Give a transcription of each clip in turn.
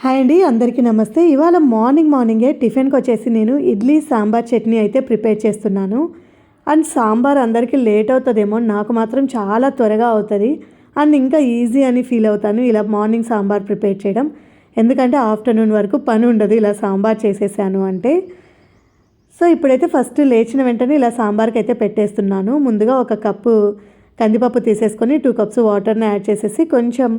Hi అండి అందరికీ నమస్తే. ఇవాళ మార్నింగ్ మార్నింగే టిఫిన్కి వచ్చేసి నేను ఇడ్లీ సాంబార్ చట్నీ అయితే ప్రిపేర్ చేస్తున్నాను. అండ్ సాంబార్ అందరికీ లేట్ అవుతుందేమో నాకు మాత్రం చాలా త్వరగా అవుతుంది. అండ్ ఇంకా ఈజీ అని ఫీల్ అవుతాను ఇలా మార్నింగ్ సాంబార్ ప్రిపేర్ చేయడం. ఎందుకంటే ఆఫ్టర్నూన్ వరకు పని ఉండదు ఇలా సాంబార్ చేసేసాను అంటే. సో ఇప్పుడైతే ఫస్ట్ లేచిన వెంటనే ఇలా సాంబార్కి అయితే పెట్టేస్తున్నాను. ముందుగా ఒక కప్పు కందిపప్పు తీసేసుకొని టూ కప్స్ వాటర్ని యాడ్ చేసేసి కొంచెం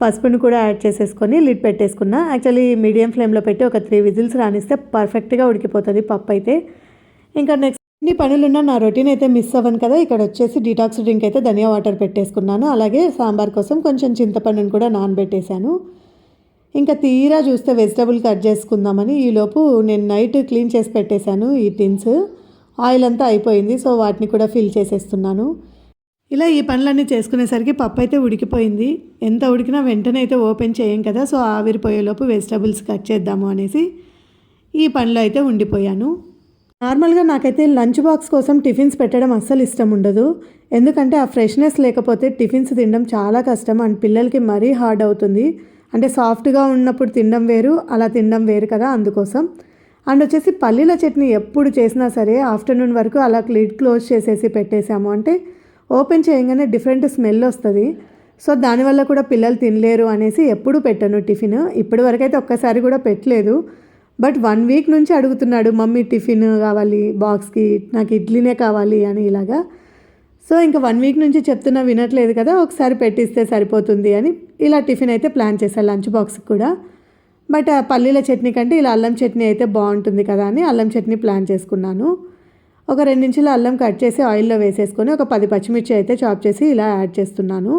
పసుపుని కూడా యాడ్ చేసేసుకొని లిడ్ పెట్టేసుకున్నా. యాక్చువల్లీ మీడియం ఫ్లేమ్లో పెట్టి ఒక త్రీ విజిల్స్ రానిస్తే పర్ఫెక్ట్గా ఉడికిపోతుంది పప్పు అయితే ఇంకా నెక్స్ట్ ఎన్ని పనులున్న నా రొటీన్ అయితే మిస్ అవ్వను కదా. ఇక్కడ వచ్చేసి డీటాక్స్ డ్రింక్ అయితే ధనియా వాటర్ పెట్టేసుకున్నాను. అలాగే సాంబార్ కోసం కొంచెం చింతపండుని కూడా నానబెట్టేశాను. ఇంకా తీరా చూస్తే వెజిటబుల్ కట్ చేసుకుందామని ఈలోపు నేను నైట్ క్లీన్ చేసి పెట్టేశాను ఈ టిన్స్ ఆయిల్ అంతా అయిపోయింది సో వాటిని కూడా ఫిల్ చేసేస్తున్నాను. ఇలా ఈ పనులన్నీ చేసుకునేసరికి పప్పు అయితే ఉడికిపోయింది. ఎంత ఉడికినా వెంటనే అయితే ఓపెన్ చేయం కదా సో ఆవిరిపోయేలోపు వెజిటబుల్స్ కట్ చేద్దాము అనేసి ఈ పనిలో అయితే ఉండిపోయాను. నార్మల్గా నాకైతే లంచ్ బాక్స్ కోసం టిఫిన్స్ పెట్టడం అస్సలు ఇష్టం ఉండదు. ఎందుకంటే ఆ ఫ్రెష్నెస్ లేకపోతే టిఫిన్స్ తినడం చాలా కష్టం అండ్ పిల్లలకి మరీ హార్డ్ అవుతుంది. అంటే సాఫ్ట్గా ఉన్నప్పుడు తినడం వేరు అలా తినడం వేరు కదా అందుకోసం. అండ్ వచ్చేసి పల్లీల చట్నీ ఎప్పుడు చేసినా సరే ఆఫ్టర్నూన్ వరకు అలా లిడ్ క్లోజ్ చేసేసి పెట్టేశాము. అంటే ఓపెన్ చేయగానే డిఫరెంట్ స్మెల్ వస్తుంది. సో దానివల్ల కూడా పిల్లలు తినలేరు అనేసి ఎప్పుడు పెట్టను టిఫిన్. ఇప్పటి వరకు అయితే ఒక్కసారి కూడా పెట్టలేదు. బట్ వన్ వీక్ నుంచి అడుగుతున్నాడు మమ్మీ టిఫిన్ కావాలి బాక్స్కి నాకు ఇడ్లీనే కావాలి అని ఇలాగా. సో ఇంకా వన్ వీక్ నుంచి చెప్తున్నా వినట్లేదు కదా ఒకసారి పెట్టిస్తే సరిపోతుంది అని ఇలా టిఫిన్ అయితే ప్లాన్ చేశాను లంచ్ బాక్స్కి కూడా. బట్ పల్లీల చట్నీ కంటే ఇలా అల్లం చట్నీ అయితే బాగుంటుంది కదా అని అల్లం చట్నీ ప్లాన్ చేసుకున్నాను. ఒక రెండు అల్లం కట్ చేసి ఆయిల్లో వేసేసుకొని ఒక పది పచ్చిమిర్చి అయితే చాప్ చేసి ఇలా యాడ్ చేస్తున్నాను.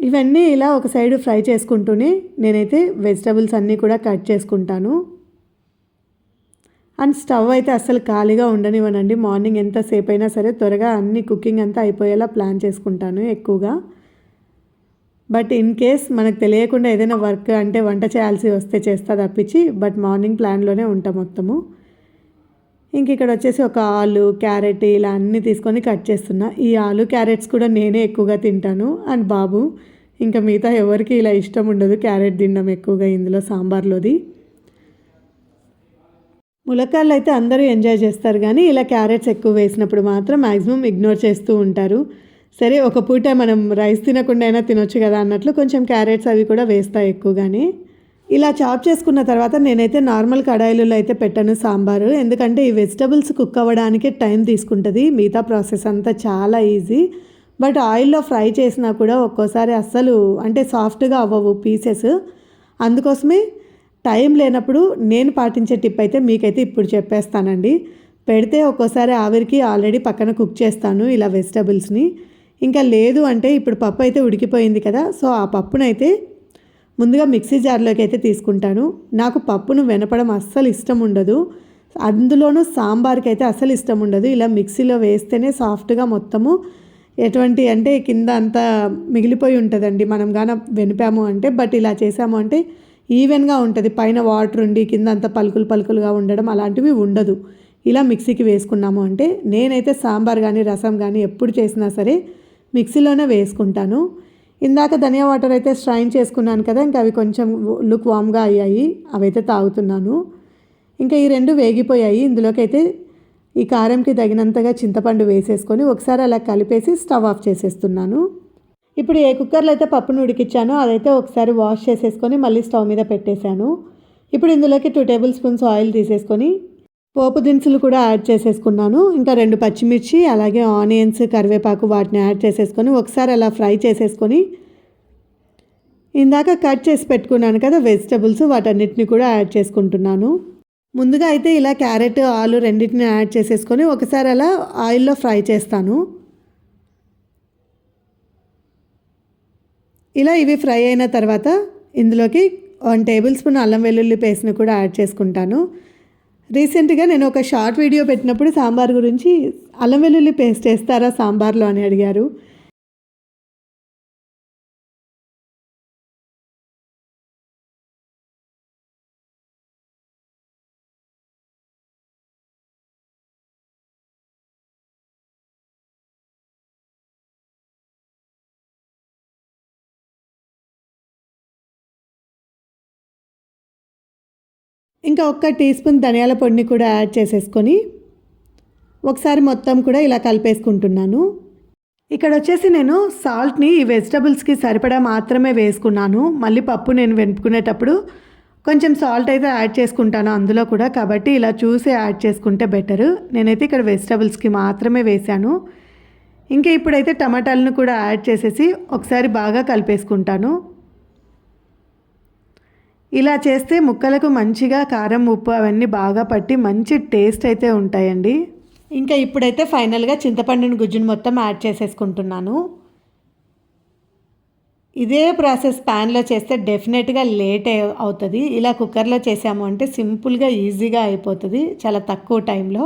ఇవన్నీ ఇలా ఒక సైడ్ ఫ్రై చేసుకుంటూనే నేనైతే వెజిటబుల్స్ అన్నీ కూడా కట్ చేసుకుంటాను. అండ్ స్టవ్ అయితే అస్సలు ఖాళీగా ఉండనివ్వనండి. మార్నింగ్ ఎంతసేపు అయినా సరే త్వరగా అన్ని కుకింగ్ అంతా అయిపోయేలా ప్లాన్ చేసుకుంటాను ఎక్కువగా. బట్ ఇన్ కేస్ మనకు తెలియకుండా ఏదైనా వర్క్ అంటే వంట చేయాల్సి వస్తే చేస్తా తప్పించి బట్ మార్నింగ్ ప్లాన్లోనే ఉంటాం మొత్తము. ఇంక ఇక్కడ వచ్చేసి ఒక ఆలు క్యారెట్ ఇలా అన్నీ తీసుకొని కట్ చేస్తున్నా. ఈ ఆలు క్యారెట్స్ కూడా నేనే ఎక్కువగా తింటాను. అండ్ బాబు ఇంకా మిగతా ఎవరికి ఇలా ఇష్టం ఉండదు క్యారెట్ తినడం ఎక్కువగా ఇందులో సాంబార్లోది. ములక్కాళ్ళు అయితే అందరూ ఎంజాయ్ చేస్తారు కానీ ఇలా క్యారెట్స్ ఎక్కువ వేసినప్పుడు మాత్రం మ్యాక్సిమం ఇగ్నోర్ చేస్తూ ఉంటారు. సరే ఒక పూట మనం రైస్ తినకుండా అయినా తినొచ్చు కదా అన్నట్లు కొంచెం క్యారెట్స్ అవి కూడా వేస్తాయి ఎక్కువగానే. ఇలా చాప్ చేసుకున్న తర్వాత నేనైతే నార్మల్ కడాయిలలో అయితే పెట్టాను సాంబారు. ఎందుకంటే ఈ వెజిటబుల్స్ కుక్ అవ్వడానికే టైం తీసుకుంటుంది. మిగతా ప్రాసెస్ అంతా చాలా ఈజీ. బట్ ఆయిల్లో ఫ్రై చేసినా కూడా ఒక్కోసారి అస్సలు అంటే సాఫ్ట్గా అవ్వవు పీసెస్. అందుకోసమే టైం లేనప్పుడు నేను పాటించే టిప్ అయితే మీకైతే ఇప్పుడు చెప్పేస్తానండి. పెడితే ఒక్కోసారి ఆవిరికి ఆల్రెడీ పక్కన కుక్ చేస్తాను ఇలా వెజిటబుల్స్ని. ఇంకా లేదు అంటే ఇప్పుడు పప్పు అయితే ఉడికిపోయింది కదా సో ఆ పప్పునైతే ముందుగా మిక్సీ జార్లోకి అయితే తీసుకుంటాను. నాకు పప్పును వెనపడం అస్సలు ఇష్టం ఉండదు. అందులోనూ సాంబార్కి అయితే అస్సలు ఇష్టం ఉండదు. ఇలా మిక్సీలో వేస్తేనే సాఫ్ట్గా మొత్తము ఎటువంటి అంటే కింద అంతా మిగిలిపోయి ఉంటుందండి. మనం గాన వెనిపాము అంటే బట్ ఇలా చేసాము అంటే ఈవెన్గా ఉంటుంది. పైన వాటర్ ఉండి కింద అంతా పలుకులు పలుకులుగా ఉండడం అలాంటివి ఉండదు. ఇలా మిక్సీకి వేసుకున్నాము అంటే నేనైతే సాంబార్ కానీ రసం కానీ ఎప్పుడు చేసినా సరే మిక్సీలోనే వేసుకుంటాను. ఇందాక ధనియా వాటర్ అయితే స్ట్రైన్ చేసుకున్నాను కదా ఇంకా అవి కొంచెం లుక్ వామ్గా అయ్యాయి అవైతే తాగుతున్నాను. ఇంకా ఈ రెండు వేగిపోయాయి ఇందులోకి అయితే ఈ కారంకి తగినంతగా చింతపండు వేసేసుకొని ఒకసారి అలా కలిపేసి స్టవ్ ఆఫ్ చేసేస్తున్నాను. ఇప్పుడు ఏ కుక్కర్లో అయితే పప్పును ఉడికిచ్చానో అదైతే ఒకసారి వాష్ చేసేసుకొని మళ్ళీ స్టవ్ మీద పెట్టేశాను. ఇప్పుడు ఇందులోకి టూ టేబుల్ స్పూన్స్ ఆయిల్ తీసేసుకొని పోపు దినుసులు కూడా యాడ్ చేసేసుకున్నాను. ఇంకా రెండు పచ్చిమిర్చి అలాగే ఆనియన్స్ కరివేపాకు వాటిని యాడ్ చేసేసుకొని ఒకసారి అలా ఫ్రై చేసేసుకొని ఇందాక కట్ చేసి పెట్టుకున్నాను కదా వెజిటబుల్స్ వాటన్నిటిని కూడా యాడ్ చేసుకుంటున్నాను. ముందుగా అయితే ఇలా క్యారెట్ ఆలు రెండింటిని యాడ్ చేసేసుకొని ఒకసారి అలా ఆయిల్లో ఫ్రై చేస్తాను. ఇలా ఇవి ఫ్రై అయిన తర్వాత ఇందులోకి వన్ టేబుల్ స్పూన్ అల్లం వెల్లుల్లి పేస్ట్ని కూడా యాడ్ చేసుకుంటాను. రీసెంట్గా నేను ఒక షార్ట్ వీడియో పెట్టినప్పుడు సాంబార్ గురించి అల్లం వెల్లుల్లి పేస్ట్ వేస్తారా సాంబార్లో అని అడిగారు. ఇంకా ఒక్క టీ స్పూన్ ధనియాల పొడిని కూడా యాడ్ చేసేసుకొని ఒకసారి మొత్తం కూడా ఇలా కలిపేసుకుంటున్నాను. ఇక్కడ వచ్చేసి నేను సాల్ట్ని ఈ వెజిటబుల్స్కి సరిపడా మాత్రమే వేసుకున్నాను. మళ్ళీ పప్పు నేను వెనుపుకునేటప్పుడు కొంచెం సాల్ట్ అయితే యాడ్ చేసుకుంటాను అందులో కూడా. కాబట్టి ఇలా చూసి యాడ్ చేసుకుంటే బెటర్. నేనైతే ఇక్కడ వెజిటబుల్స్కి మాత్రమే వేశాను. ఇంకా ఇప్పుడైతే టమాటాలను కూడా యాడ్ చేసేసి ఒకసారి బాగా కలిపేసుకుంటాను. ఇలా చేస్తే ముక్కలకు మంచిగా కారం ఉప్పు అవన్నీ బాగా పట్టి మంచి టేస్ట్ అయితే ఉంటాయండి. ఇంకా ఇప్పుడైతే ఫైనల్గా చింతపండుని గుజ్జును మొత్తం యాడ్ చేసేసుకుంటున్నాను. ఇదే ప్రాసెస్ ప్యాన్లో చేస్తే డెఫినెట్గా లేట్ అవుతుంది. ఇలా కుక్కర్లో చేసాము అంటే సింపుల్గా ఈజీగా అయిపోతుంది చాలా తక్కువ టైంలో.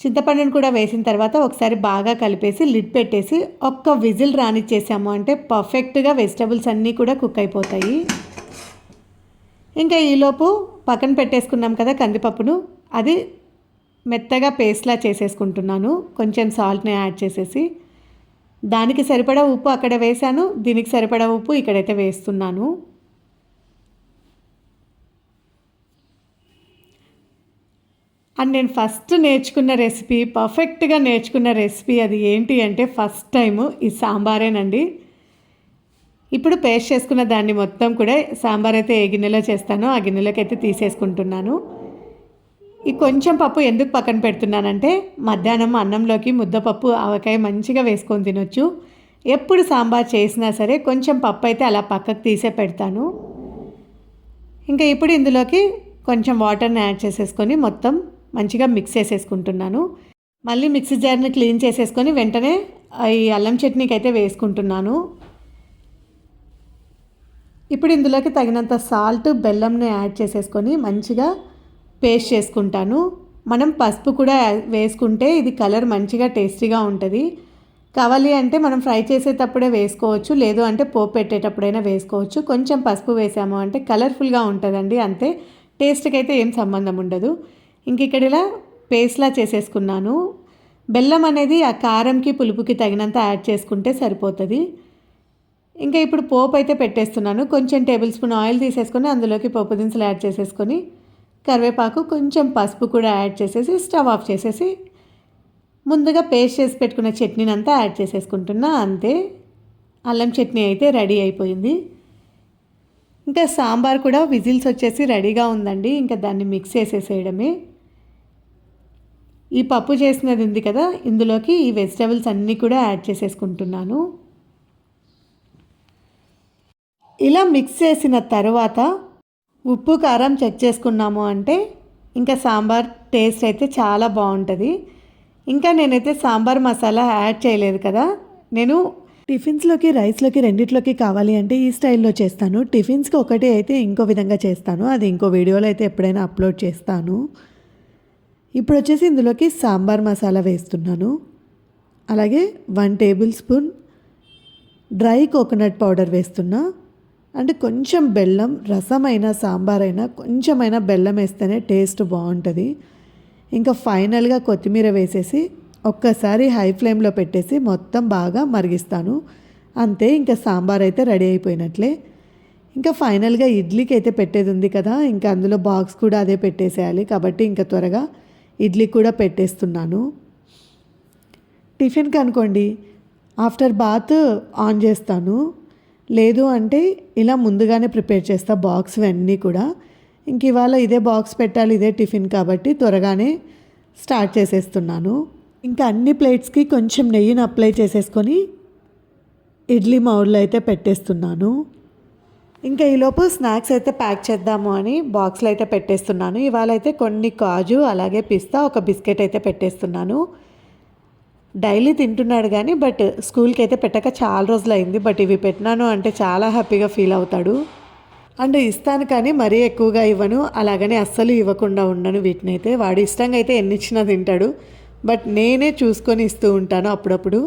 చింతపండుని కూడా వేసిన తర్వాత ఒకసారి బాగా కలిపేసి లిడ్ పెట్టేసి ఒక్క విజిల్ రానిచ్చేసాము అంటే పర్ఫెక్ట్గా వెజిటబుల్స్ అన్నీ కూడా కుక్ అయిపోతాయి. ఇంకా ఈలోపు పక్కన పెట్టేసుకున్నాం కదా కందిపప్పును. అది మెత్తగా పేస్ట్లా చేసేసుకుంటున్నాను. కొంచెం సాల్ట్ని యాడ్ చేసేసి. దానికి సరిపడా ఉప్పు అక్కడ వేశాను. దీనికి సరిపడా ఉప్పు ఇక్కడైతే వేస్తున్నాను. అండ్ నేను ఫస్ట్ నేర్చుకున్న రెసిపీ పర్ఫెక్ట్గా నేర్చుకున్న రెసిపీ అది ఏంటి అంటే ఫస్ట్ టైము ఈ సాంబారేనండి. ఇప్పుడు పేస్ట్ చేసుకున్న దాన్ని మొత్తం కూడా సాంబార్ అయితే ఏ గిన్నెలో చేస్తానో ఆ గిన్నెలోకి అయితే తీసేసుకుంటున్నాను. ఈ కొంచెం పప్పు ఎందుకు పక్కన పెడుతున్నానంటే మధ్యాహ్నం అన్నంలోకి ముద్దపప్పు ఆవకాయ మంచిగా వేసుకొని తినొచ్చు. ఎప్పుడు సాంబార్ చేసినా సరే కొంచెం పప్పు అయితే అలా పక్కకు తీసే పెడతాను. ఇంకా ఇప్పుడు ఇందులోకి కొంచెం వాటర్ని యాడ్ చేసేసుకొని మొత్తం మంచిగా మిక్స్ చేసేసుకుంటున్నాను. మళ్ళీ మిక్సీ జార్ని క్లీన్ చేసేసుకొని వెంటనే ఈ అల్లం చట్నీకి అయితే వేసుకుంటున్నాను. ఇప్పుడు ఇందులోకి తగినంత సాల్ట్ బెల్లంని యాడ్ చేసేసుకొని మంచిగా పేస్ట్ చేసుకుంటాను. మనం పసుపు కూడా వేసుకుంటే ఇది కలర్ మంచిగా టేస్టీగా ఉంటుంది. కావాలి అంటే మనం ఫ్రై చేసేటప్పుడే వేసుకోవచ్చు లేదు అంటే పోపు పెట్టేటప్పుడైనా వేసుకోవచ్చు. కొంచెం పసుపు వేసాము అంటే కలర్ఫుల్గా ఉంటుందండి అంతే. టేస్ట్కి అయితే ఏం సంబంధం ఉండదు. ఇంక ఇక్కడ ఇలా పేస్ట్లా చేసేసుకున్నాను. బెల్లం అనేది ఆ కారంకి పులుపుకి తగినంత యాడ్ చేసుకుంటే సరిపోతుంది. ఇంకా ఇప్పుడు పోపు అయితే పెట్టేస్తున్నాను. కొంచెం టేబుల్ స్పూన్ ఆయిల్ తీసేసుకొని అందులోకి పోపు దినుసులు యాడ్ చేసేసుకొని కరివేపాకు కొంచెం పసుపు కూడా యాడ్ చేసేసి స్టవ్ ఆఫ్ చేసేసి ముందుగా పేస్ట్ చేసి పెట్టుకున్న చట్నీని అంతా యాడ్ చేసేసుకుంటున్నా. అంతే. అల్లం చట్నీ అయితే రెడీ అయిపోయింది. ఇంకా సాంబార్ కూడా విజిల్స్ వచ్చేసి రెడీగా ఉందండి. ఇంకా దాన్ని మిక్స్ చేసేసేయడమే. ఈ పప్పు చేసినది ఉంది కదా ఇందులోకి ఈ వెజిటబుల్స్ అన్నీ కూడా యాడ్ చేసేసుకుంటున్నాను. ఇలా మిక్స్ చేసిన తర్వాత ఉప్పు కారం చెక్ చేసుకున్నాము అంటే ఇంకా సాంబార్ టేస్ట్ అయితే చాలా బాగుంటుంది. ఇంకా నేనైతే సాంబార్ మసాలా యాడ్ చేయలేదు కదా. నేను టిఫిన్స్లోకి రైస్లోకి రెండిట్లోకి కావాలి అంటే ఈ స్టైల్లో చేస్తాను. టిఫిన్స్కి ఒకటి అయితే ఇంకో విధంగా చేస్తాను. అది ఇంకో వీడియోలో అయితే ఎప్పుడైనా అప్లోడ్ చేస్తాను. ఇప్పుడు వచ్చేసి ఇందులోకి సాంబార్ మసాలా వేస్తున్నాను. అలాగే one tablespoon dry coconut powder వేస్తున్నా. అంటే కొంచెం బెల్లం రసమైన సాంబార్ అయినా కొంచెమైనా బెల్లం వేస్తేనే టేస్ట్ బాగుంటుంది. ఇంకా ఫైనల్గా కొత్తిమీర వేసేసి ఒక్కసారి హై ఫ్లేమ్లో పెట్టేసి మొత్తం బాగా మరిగిస్తాను. అంతే ఇంకా సాంబార్ అయితే రెడీ అయిపోయినట్లే. ఇంకా ఫైనల్గా ఇడ్లీకి అయితే పెట్టేది ఉంది కదా ఇంకా అందులో బాక్స్ కూడా అదే పెట్టేసేయాలి. కాబట్టి ఇంకా త్వరగా ఇడ్లీ కూడా పెట్టేస్తున్నాను. టిఫిన్కి అనుకోండి ఆఫ్టర్ బాత్ ఆన్ చేస్తాను. లేదు అంటే ఇలా ముందుగానే ప్రిపేర్ చేస్తా బాక్స్ అన్నీ కూడా. ఇంక ఇవాళ ఇదే బాక్స్ పెట్టాలి ఇదే టిఫిన్ కాబట్టి త్వరగానే స్టార్ట్ చేసేస్తున్నాను. ఇంకా అన్ని ప్లేట్స్కి కొంచెం నెయ్యిని అప్లై చేసేసుకొని ఇడ్లీ మౌడ్లో అయితే పెట్టేస్తున్నాను. ఇంకా ఈలోపు స్నాక్స్ అయితే ప్యాక్ చేద్దాము అని బాక్స్లో అయితే పెట్టేస్తున్నాను. ఇవాళ అయితే కొన్ని కాజు అలాగే పిస్తా ఒక బిస్కెట్ అయితే పెట్టేస్తున్నాను. డైలీ తింటున్నాడు కానీ బట్ స్కూల్కి అయితే పెట్టక చాలా రోజులు అయింది బట్ ఇవి పెట్టినాను అంటే చాలా హ్యాపీగా ఫీల్ అవుతాడు. అండ్ ఇస్తాను కానీ మరీ ఎక్కువగా ఇవ్వను. అలాగని అస్సలు ఇవ్వకుండా ఉండను వీటిని అయితే వాడు ఇష్టంగా అయితే ఎన్ని ఇచ్చినా తింటాడు. బట్ నేనే చూసుకొని ఇస్తూ ఉంటాను అప్పుడప్పుడు.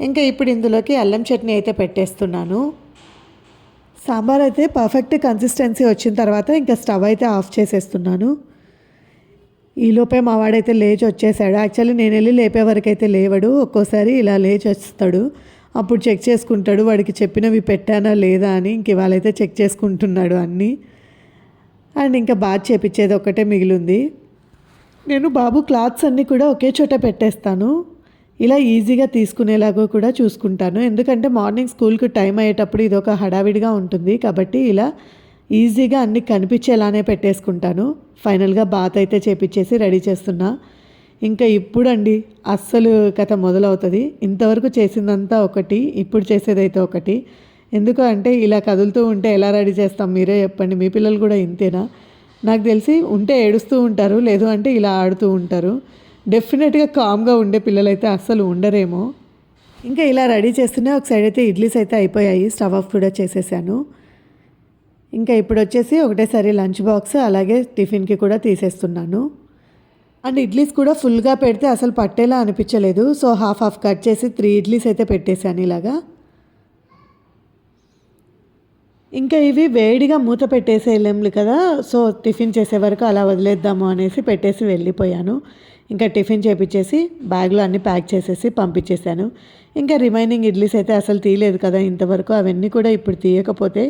ఇంకా ఇప్పుడు ఇందులోకి అల్లం చట్నీ అయితే పెట్టేస్తున్నాను. సాంబార్ అయితే పర్ఫెక్ట్ కన్సిస్టెన్సీ వచ్చిన తర్వాత ఇంకా స్టవ్ అయితే ఆఫ్ చేసేస్తున్నాను. ఈలోపే మా వాడైతే లేచి వచ్చేసాడు. యాక్చువల్లీ నేను వెళ్ళి లేపే వరకు అయితే లేవడు. ఒక్కోసారి ఇలా లేచి వస్తాడు. అప్పుడు చెక్ చేసుకుంటాడు. వాడికి చెప్పినవి పెట్టానా లేదా అని ఇంక ఇవాళైతే చెక్ చేసుకుంటున్నాడు అన్నీ. అండ్ ఇంకా బాగా చేపించేది ఒక్కటే మిగిలింది. నేను బాబు క్లాత్స్ అన్నీ కూడా ఒకే చోట పెట్టేస్తాను. ఇలా ఈజీగా తీసుకునేలాగా కూడా చూసుకుంటాను. ఎందుకంటే మార్నింగ్ స్కూల్కి టైం అయ్యేటప్పుడు ఇది ఒక హడావిడిగా ఉంటుంది. కాబట్టి ఇలా ఈజీగా అన్నీ కనిపించేలానే పెట్టేసుకుంటాను. ఫైనల్గా బాత్ అయితే చేపించేసి రెడీ చేస్తున్నా. ఇంకా ఇప్పుడండి అస్సలు కథ మొదలవుతుంది. ఇంతవరకు చేసిందంతా ఒకటి ఇప్పుడు చేసేదైతే ఒకటి. ఎందుకు అంటే ఇలా కదులుతూ ఉంటే ఎలా రెడీ చేస్తాం మీరే చెప్పండి. మీ పిల్లలు కూడా ఇంతేనా? నాకు తెలిసి ఉంటే ఏడుస్తూ ఉంటారు లేదు అంటే ఇలా ఆడుతూ ఉంటారు. డెఫినెట్గా కామ్గా ఉండే పిల్లలైతే అస్సలు ఉండరేమో. ఇంకా ఇలా రెడీ చేస్తూనే ఒక సైడ్ అయితే ఇడ్లీస్ అయితే అయిపోయాయి స్టవ్ ఆఫ్ కూడా చేసేసాను. ఇంకా ఇప్పుడు వచ్చేసి ఒకటేసారి లంచ్ బాక్స్ అలాగే టిఫిన్కి కూడా తీసేస్తున్నాను. అండ్ ఇడ్లీస్ కూడా ఫుల్గా పెడితే అసలు పట్టేలా అనిపించలేదు. సో హాఫ్ హాఫ్ కట్ చేసి త్రీ ఇడ్లీస్ అయితే పెట్టేశాను ఇలాగా. ఇంకా ఇవి వేడిగా మూత పెట్టేసేయలేము కదా సో టిఫిన్ చేసే వరకు అలా వదిలేద్దాము అనేసి పెట్టేసి వెళ్ళిపోయాను. ఇంకా టిఫిన్ చేపించేసి బ్యాగ్లో అన్నీ ప్యాక్ చేసేసి పంపించేశాను ఇంకా రిమైనింగ్ ఇడ్లీస్ అయితే అసలు తీయలేదు కదా ఇంతవరకు అవన్నీ కూడా ఇప్పుడు తీయకపోతే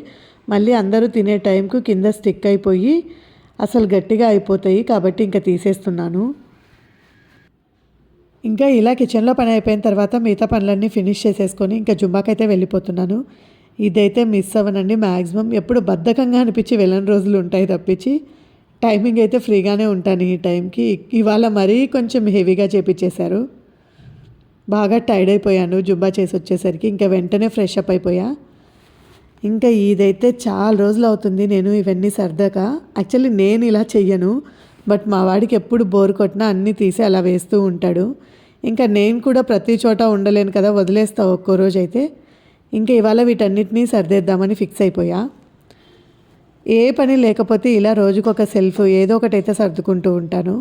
మళ్ళీ అందరూ తినే టైంకు కింద స్టిక్ అయిపోయి అసలు గట్టిగా అయిపోతాయి కాబట్టి ఇంకా తీసేస్తున్నాను. ఇంకా ఇలా కిచెన్లో పని అయిపోయిన తర్వాత మిగతా పనులన్నీ ఫినిష్ చేసేసుకొని ఇంకా జుమ్మాకైతే వెళ్ళిపోతున్నాను. ఇదైతే మిస్ అవ్వనండి. మ్యాక్సిమం ఎప్పుడు బద్ధకంగా అనిపించి వెళ్ళని రోజులు ఉంటాయి తప్పించి టైమింగ్ అయితే ఫ్రీగానే ఉంటాను ఈ టైంకి. ఇవాళ మరీ కొంచెం హెవీగా చేపించేశారు. బాగా టైర్డ్ అయిపోయాను. జుంబా చేసి వచ్చేసరికి ఇంకా వెంటనే ఫ్రెష్ అప్ అయిపోయా. ఇంకా ఇదైతే చాలా రోజులు అవుతుంది నేను ఇవన్నీ సర్దాక. యాక్చువల్లీ నేను ఇలా చెయ్యను బట్ మా వాడికి ఎప్పుడు బోర్ కొట్టినా అన్నీ తీసి అలా వేస్తూ ఉంటాడు. ఇంకా నేను కూడా ప్రతి చోట ఉండలేను కదా వదిలేస్తా ఒక్కో రోజు అయితే ఇంకా ఇవాళ వీటన్నిటినీ సర్దేద్దామని ఫిక్స్ అయిపోయా. ఏ పని లేకపోతే ఇలా రోజుకొక సెల్ఫ్ ఏదో ఒకటి అయితే సర్దుకుంటూ ఉంటాను.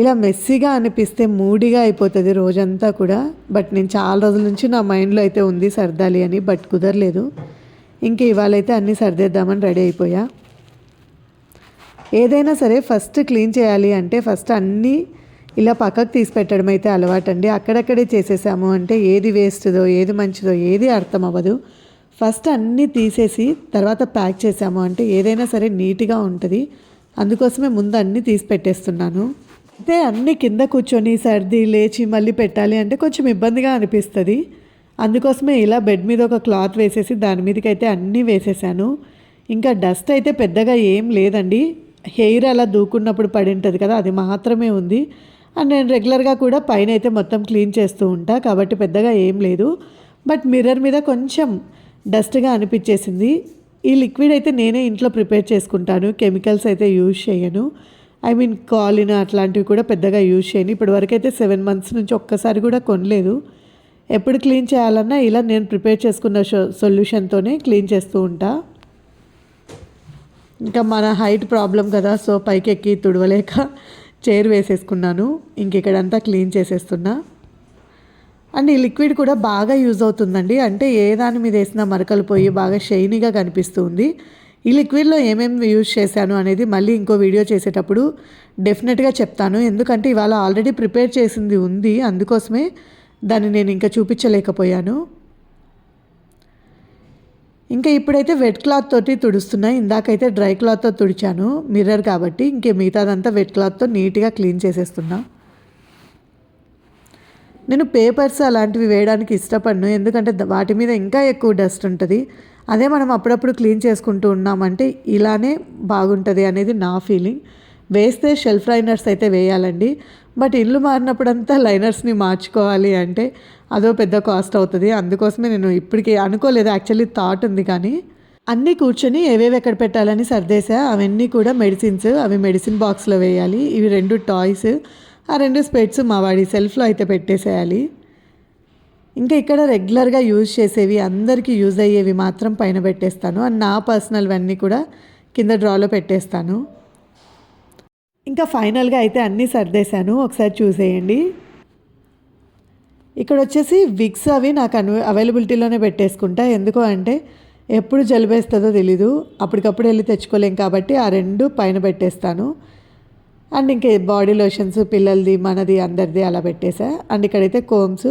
ఇలా మెస్సీగా అనిపిస్తే మూడిగా అయిపోతుంది రోజంతా కూడా. బట్ నేను చాలా రోజుల నుంచి నా మైండ్లో అయితే ఉంది సర్దాలి అని బట్ కుదరలేదు. ఇంకా ఇవాళైతే అన్నీ సర్దేద్దామని రెడీ అయిపోయా. ఏదైనా సరే ఫస్ట్ క్లీన్ చేయాలి అంటే ఫస్ట్ అన్నీ ఇలా పక్కకు తీసి పెట్టడం అయితే అలవాటండి. అక్కడక్కడే చేసేసాము అంటే ఏది వేస్ట్దో ఏది మంచిదో ఏది అర్థం అవ్వదు. ఫస్ట్ అన్నీ తీసేసి తర్వాత ప్యాక్ చేసాము అంటే ఏదైనా సరే నీట్గా ఉంటుంది. అందుకోసమే ముందు అన్నీ తీసి పెట్టేస్తున్నాను. అయితే అన్నీ కింద కూర్చొని సర్ది లేచి మళ్ళీ పెట్టాలి అంటే కొంచెం ఇబ్బందిగా అనిపిస్తుంది. అందుకోసమే ఇలా బెడ్ మీద ఒక క్లాత్ వేసేసి దాని మీదకి అయితే అన్నీ వేసేసాను. ఇంకా డస్ట్ అయితే పెద్దగా ఏం లేదండి. హెయిర్ అలా దూకున్నప్పుడు పడి ఉంటుంది కదా అది మాత్రమే ఉంది. అండ్ నేను రెగ్యులర్గా కూడా పైన అయితే మొత్తం క్లీన్ చేస్తూ ఉంటా కాబట్టి పెద్దగా ఏం లేదు. బట్ మిర్రర్ మీద కొంచెం డస్ట్గా అనిపించేసింది. ఈ లిక్విడ్ అయితే నేనే ఇంట్లో ప్రిపేర్ చేసుకుంటాను కెమికల్స్ అయితే యూజ్ చేయను. ఐ మీన్ కాలిన్ అట్లాంటివి కూడా పెద్దగా యూజ్ చేయను. ఇప్పటి వరకు అయితే సెవెన్ మంత్స్ నుంచి ఒక్కసారి కూడా కొనలేదు. ఎప్పుడు క్లీన్ చేయాలన్నా ఇలా నేను ప్రిపేర్ చేసుకున్న సొల్యూషన్తోనే క్లీన్ చేస్తూ ఉంటా. ఇంకా మన హైట్ ప్రాబ్లం కదా సో పైకి ఎక్కి తుడవలేక చైర్ వేసేసుకున్నాను. ఇంక ఇక్కడంతా క్లీన్ చేసేస్తున్నా. అండ్ ఈ లిక్విడ్ కూడా బాగా యూజ్ అవుతుందండి. అంటే ఏ దాని మీద వేసినా మరకలు పోయి బాగా షైనీగా కనిపిస్తుంది. ఈ లిక్విడ్లో ఏమేమి యూజ్ చేశాను అనేది మళ్ళీ ఇంకో వీడియో చేసేటప్పుడు డెఫినెట్గా చెప్తాను. ఎందుకంటే ఇవాళ ఆల్రెడీ ప్రిపేర్ చేసింది ఉంది. అందుకోసమే దాన్ని నేను ఇంకా చూపించలేకపోయాను. ఇంకా ఇప్పుడైతే వెట్ క్లాత్ తోటి తుడుస్తున్నా. ఇందాకైతే డ్రై క్లాత్తో తుడిచాను. మిర్రర్ కాబట్టి ఇంకే మిగతాదంతా వెట్ క్లాత్తో నీట్గా క్లీన్ చేసేస్తున్నా. నేను పేపర్స్ అలాంటివి వేయడానికి ఇష్టపడను. ఎందుకంటే వాటి మీద ఇంకా ఎక్కువ డస్ట్ ఉంటుంది. అదే మనం అప్పుడప్పుడు క్లీన్ చేసుకుంటూ ఉన్నామంటే ఇలానే బాగుంటుంది అనేది నా ఫీలింగ్. వేస్తే షెల్ఫ్ లైనర్స్ అయితే వేయాలండి. బట్ ఇల్లు మారినప్పుడంతా లైనర్స్ని మార్చుకోవాలి అంటే అదో పెద్ద కాస్ట్ అవుతుంది. అందుకోసమే నేను ఇప్పటికీ అనుకోలేదు. యాక్చువల్లీ థాట్ ఉంది కానీ అన్నీ కూర్చొని ఏవేవి ఎక్కడ పెట్టాలని సర్దేశా అవన్నీ కూడా మెడిసిన్స్ అవి మెడిసిన్ బాక్స్లో వేయాలి. ఇవి రెండు టాయ్స్ ఆ రెండు స్పెట్స్ మా వాడి సెల్ఫ్లో అయితే పెట్టేసేయాలి. ఇంకా ఇక్కడ రెగ్యులర్గా యూజ్ చేసేవి అందరికీ యూజ్ అయ్యేవి మాత్రం పైన పెట్టేస్తాను. అండ్ నా పర్సనల్వన్నీ కూడా కింద డ్రాలో పెట్టేస్తాను. ఇంకా ఫైనల్గా అయితే అన్నీ సర్దేశాను. ఒకసారి చూసేయండి. ఇక్కడ వచ్చేసి విగ్స్ అవి నాకు అను అవైలబిలిటీలోనే పెట్టేసుకుంటా. ఎందుకు అంటే ఎప్పుడు జలుబేస్తుందో తెలీదు. అప్పటికప్పుడు వెళ్ళి తెచ్చుకోలేం కాబట్టి ఆ రెండు పైన పెట్టేస్తాను. అండ్ ఇంకే బాడీ లోషన్స్ పిల్లలది మనది అందరిది అలా పెట్టేసా. అండ్ ఇక్కడైతే కోమ్స్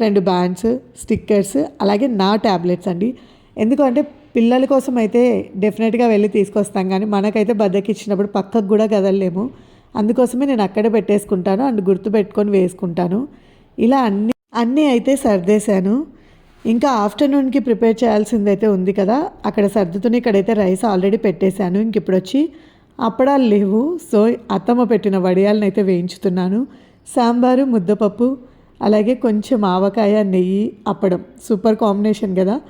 రెండు బ్యాండ్స్ స్టిక్కర్స్ అలాగే నా ట్యాబ్లెట్స్ అండి. ఎందుకంటే పిల్లల కోసం అయితే డెఫినెట్గా వెళ్ళి తీసుకొస్తాం కానీ మనకైతే బద్దకిచ్చినప్పుడు పక్కకు కూడా కదలలేము. అందుకోసమే నేను అక్కడే పెట్టేసుకుంటాను అండ్ గుర్తు పెట్టుకొని వేసుకుంటాను. ఇలా అన్ని అన్నీ అయితే సర్దేశాను. ఇంకా ఆఫ్టర్నూన్కి ప్రిపేర్ చేయాల్సింది అయితే ఉంది కదా. అక్కడ సర్దుతుని ఇక్కడైతే రైస్ ఆల్రెడీ పెట్టేశాను. ఇంక ఇప్పుడు వచ్చి అప్పడాలు లేవు. సో అత్తమ్మ పెట్టిన వడియాలను అయితే వేయించుతున్నాను. సాంబారు ముద్దపప్పు అలాగే కొంచెం ఆవకాయ నెయ్యి అప్పడం సూపర్ కాంబినేషన్ కదా.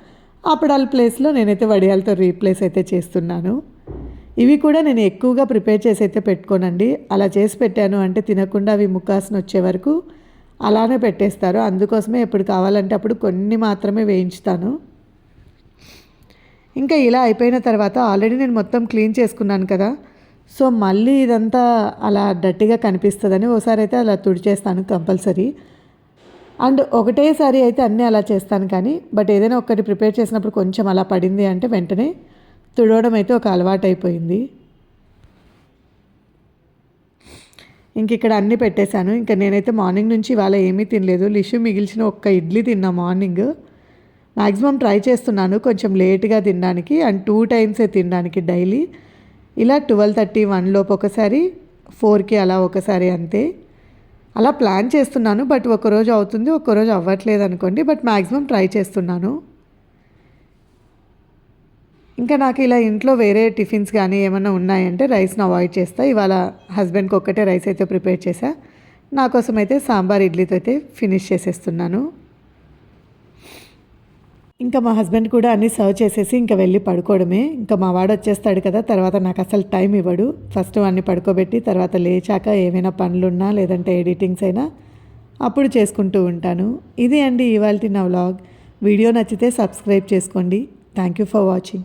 అప్పడాల ప్లేస్లో నేనైతే వడియాలతో రీప్లేస్ అయితే చేస్తున్నాను. ఇవి కూడా నేను ఎక్కువగా ప్రిపేర్ చేసి అయితే పెట్టుకోనండి. అలా చేసి పెట్టాను అంటే తినకుండా అవి ముక్కాసిన వచ్చే వరకు అలానే పెట్టేస్తారు. అందుకోసమే ఎప్పుడు కావాలంటే అప్పుడు కొన్ని మాత్రమే వేయించుతాను. ఇంకా ఇలా అయిపోయిన తర్వాత ఆల్రెడీ నేను మొత్తం క్లీన్ చేసుకున్నాను కదా. సో మళ్ళీ ఇదంతా అలా డట్టిగా కనిపిస్తుందని ఓసారి అయితే అలా తుడిచేస్తాను కంపల్సరీ. అండ్ ఒకటేసారి అయితే అన్నీ అలా చేస్తాను కానీ బట్ ఏదైనా ఒక్కటి ప్రిపేర్ చేసినప్పుడు కొంచెం అలా పడింది అంటే వెంటనే తుడవడం అయితే ఒక అలవాటు అయిపోయింది ఇంక ఇక్కడ అన్నీ పెట్టేశాను. ఇంకా నేనైతే మార్నింగ్ నుంచి ఇవాళ ఏమీ తినలేదు. లిషు మిగిల్చిన ఒక్క ఇడ్లీ తిన్నా మార్నింగ్. మ్యాక్సిమం ట్రై చేస్తున్నాను కొంచెం లేట్గా తినడానికి అండ్ టూ టైమ్సే తినడానికి డైలీ. ఇలా ట్వెల్వ్ థర్టీ వన్ లోపు ఒకసారి ఫోర్కి అలా ఒకసారి అంతే. అలా ప్లాన్ చేస్తున్నాను బట్ ఒకరోజు అవుతుంది ఒక్కరోజు అవ్వట్లేదు అనుకోండి బట్ మ్యాక్సిమం ట్రై చేస్తున్నాను. ఇంకా నాకు ఇలా ఇంట్లో వేరే టిఫిన్స్ కానీ ఏమైనా ఉన్నాయంటే రైస్ని అవాయిడ్ చేస్తా. ఇవాళ హస్బెండ్కి ఒక్కటే రైస్ అయితే ప్రిపేర్ చేశా. నా కోసం అయితే సాంబార్ ఇడ్లీతో అయితే ఫినిష్ చేసేస్తున్నాను. ఇంకా మా హస్బెండ్ కూడా అన్నీ సర్వ్ చేసేసి ఇంకా వెళ్ళి పడుకోవడమే. ఇంకా మా వాడు వచ్చేస్తాడు కదా తర్వాత నాకు అసలు టైం ఇవ్వడు. ఫస్ట్ అన్ని పడుకోబెట్టి తర్వాత లేచాక ఏమైనా పనులున్నా లేదంటే ఎడిటింగ్స్ అయినా అప్పుడు చేసుకుంటూ ఉంటాను. ఇది అండి ఇవాళ నా వ్లాగ్. వీడియో నచ్చితే సబ్స్క్రైబ్ చేసుకోండి. Thank you for watching.